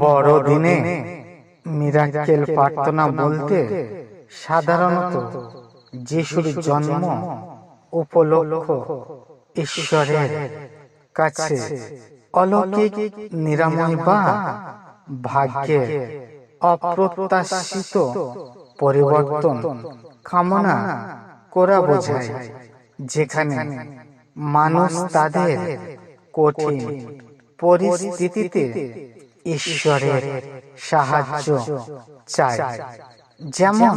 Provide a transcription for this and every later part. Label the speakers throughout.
Speaker 1: বড়দিনে মিরাক্কেল প্রার্থনা বলতে সাধারণত যিশুর জন্ম উপলক্ষ ঈশ্বরের কাছে। অলৌকিক, নিরাময় বা ভাগ্যের অপ্রত্যাশিত পরিবর্তন কামনা করা বোঝায়, যেখানে মানুষ তাদের কঠিন পরিস্থিতিতে ঈশ্বরের সাহায্য চায় যেমন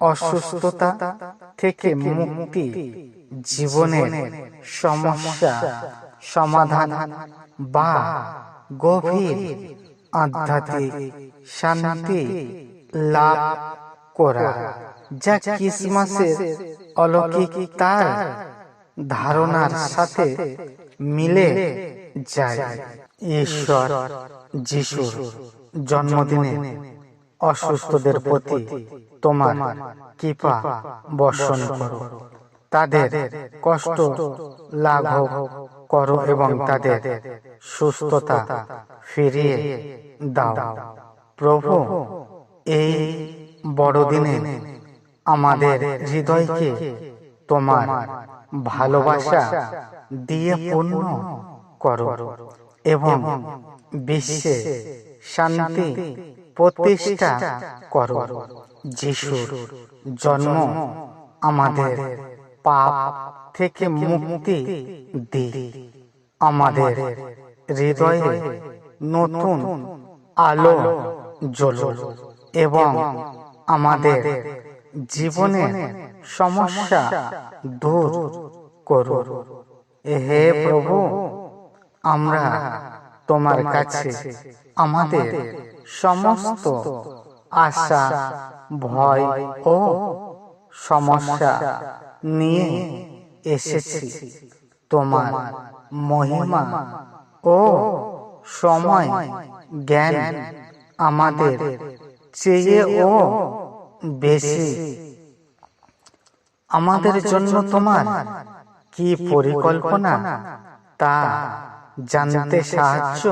Speaker 1: অসুস্থতা থেকে মুক্তি, জীবনের সমস্যা সমাধান বা গভীর আধ্যাত্মিক শান্তি লাভ করা। যা ক্রিসমাসের অলৌকিক তার ধারণার সাথে মিলে যায়। ঈশ্বর যিশুর জন্মদিনে অসুস্থদের প্রতি তোমার কৃপা বর্ষণ করো। তাদের কষ্ট লাঘব করো এবং তাদের সুস্থতা ফিরিয়ে দাও। প্রভু, এই বড়দিনে আমাদের হৃদয়কে তোমার ভালোবাসা দিয়ে পূর্ণ করো। এবং বিশ্বে শান্তি প্রতিষ্ঠা করো। যিশুর জন্ম আমাদের পাপ থেকে মুক্তি দি আমাদের হৃদয়ে নতুন আলো জ্বল এবং আমাদের জীবনের সমস্যা দূর করো। হে প্রভু আমরা তোমার কাছে আমাদের সমস্ত আশা, ভয় ও সমস্যা নিয়ে এসেছি। তোমার মহিমা ও সময়, জ্ঞান আমাদের চেয়ে ও বেশি। আমাদের জন্য তোমার কি পরিকল্পনা? তা জানতে সাহায্য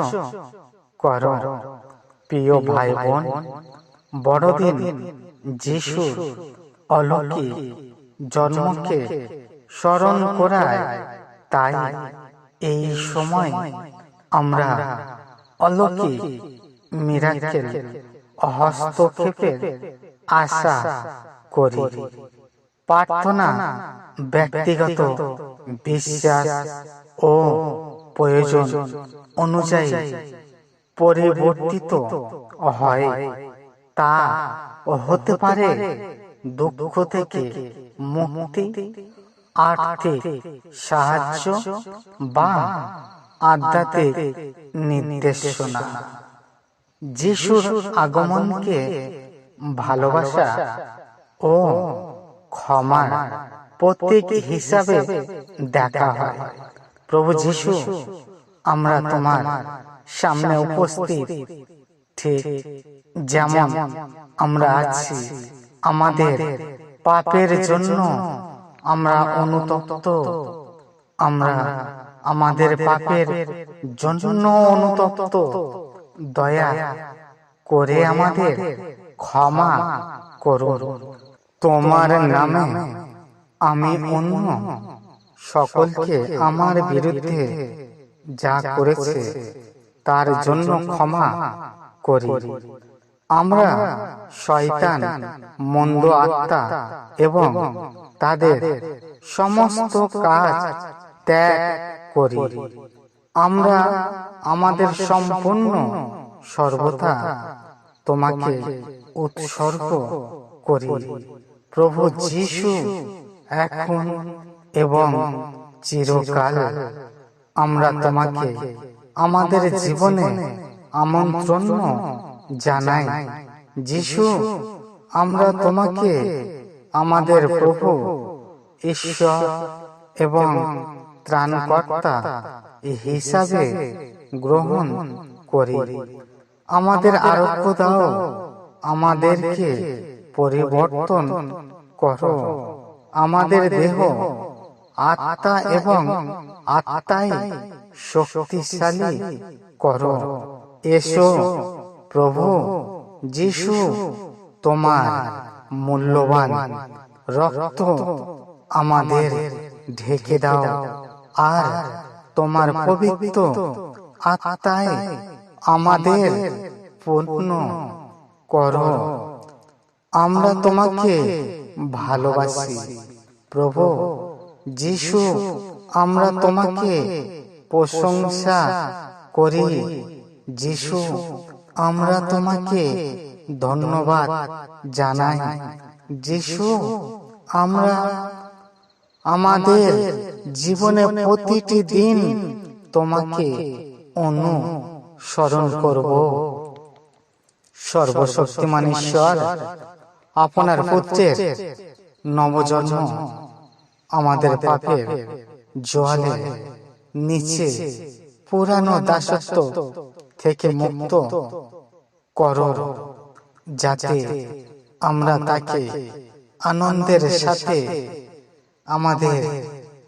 Speaker 1: করো। প্রিয় ভাই বোন বড়দিন যিশু অলৌকিক জন্মকে স্মরণ করায়, তাই এই সময় আমরা অলৌকিক মিরাকেল হস্তক্ষেপের আশা করি। প্রার্থনা ব্যক্তিগত বিশ্বাস ও প্রয়োজন অনুযায়ী পরিবর্তিত হয়। তা হতে পারে দুঃখ থেকে মুক্তি, আর্থিক সাহায্য বা আধ্যাত্মিক নির্দেশনা। যিশুর আগমনকে ভালোবাসা ও ক্ষমার প্রতীক হিসাবে দেখা হয়। প্রভু যিশু আমরা তোমার সামনে উপস্থিত। ঠিক যেমন আমরা আছি আমাদের পাপের জন্য আমরা অনুতপ্ত। আমরা আমাদের পাপের জন্য অনুতপ্ত। দয়া করে আমাদের ক্ষমা করুন। তোমার নামে আমি অন্য সকলকে আমার বিরুদ্ধে যা করেছে তার জন্য ক্ষমা করি। আমরা শয়তান মন্দ আত্মা এবং তাদের সমস্ত কাজ ত্যাগ করি। আমরা আমাদের সম্পূর্ণ সর্বদা তোমাকে উৎসর্গ করি। প্রভু যিশু এখন এবং চিরকাল আমরা তোমাকে আমাদের জীবনে আমন্ত্রণ জানাই। যিশু, আমরা তোমাকে আমাদের প্রভু, ঈশ্বর এবং ত্রাণকর্তা হিসাবে গ্রহণ করি। আমাদের আরোগ্য দাও, আমাদেরকে পরিবর্তন করো। আমাদের দেহ আত্মা এবং আত্মাই শক্তিশালী করো। এসো প্রভু যিশু তোমার মূল্যবান রক্ত আমাদের ঢেকে দাও। আর তোমার পবিত্র আত্মায় আমাদের পূর্ণ করো। আমরা তোমাকে ভালোবাসি। প্রভু যিশু আমরা তোমাকে প্রশংসা করি। যিশু আমরা তোমাকে ধন্যবাদ জানাই। যিশু আমরা আমাদের জীবনে প্রতিটি দিন তোমাকে অনুসরণ করব। সর্বশক্তিমান ঈশ্বর আপনার পুত্রের নবজন্ম আমাদের পাপের জলে নিচে পুরানো দাসত্ব থেকে মুক্ত করো যাতে আমরা তাকে আনন্দের সাথে আমাদের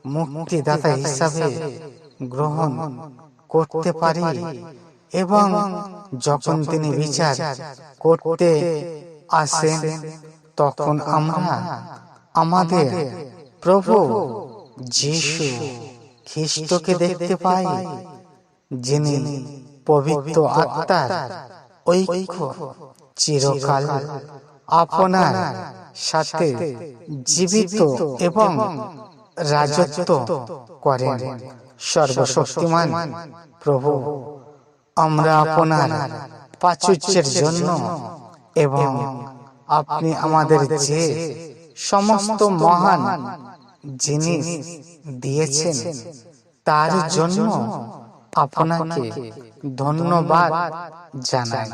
Speaker 1: মুক্তিদাতা হিসাবে গ্রহণ করতে পারি এবং যখন তিনি বিচার করতে আসেন তখন আমরা আমাদের প্রভু যিশু খ্রিস্টকে দেখতে পাই যিনি পবিত্র আত্মার ঐক্য চিরকাল আপনার সাথে জীবিত এবং রাজত্ব করেন। সর্বশক্তিমান প্রভু আমরা আপনার প্রাচুর্যের জন্য এবং আপনি আমাদের যে সমস্ত মহান জিনিস দিয়েছেন। তার জন্য আপনাকে ধন্যবাদ জানাই।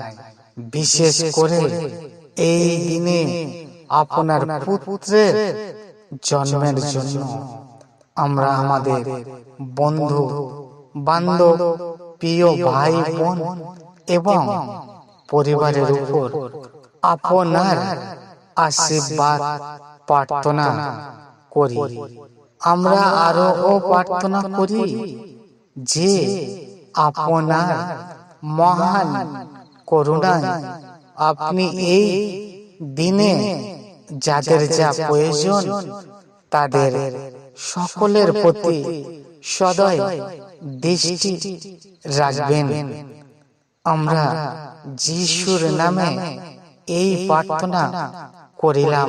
Speaker 1: বিশেষ করে এই দিনে আপনার পুত্রের জন্মের জন্য আমরা আমাদের বন্ধু বান্ধব প্রিয় ভাই বোন এবং পরিবারের উপর আপনার আশীর্বাদ প্রার্থনা করি। আমরা আরও ও প্রার্থনা করি যে আপনার মহান করুণায় আপনি এই দিনে যাদের যা প্রয়োজন তাদের সকলের প্রতি সদয় দৃষ্টি রাখবেন। আমরা যিশুর নামে এই প্রার্থনা করিলাম।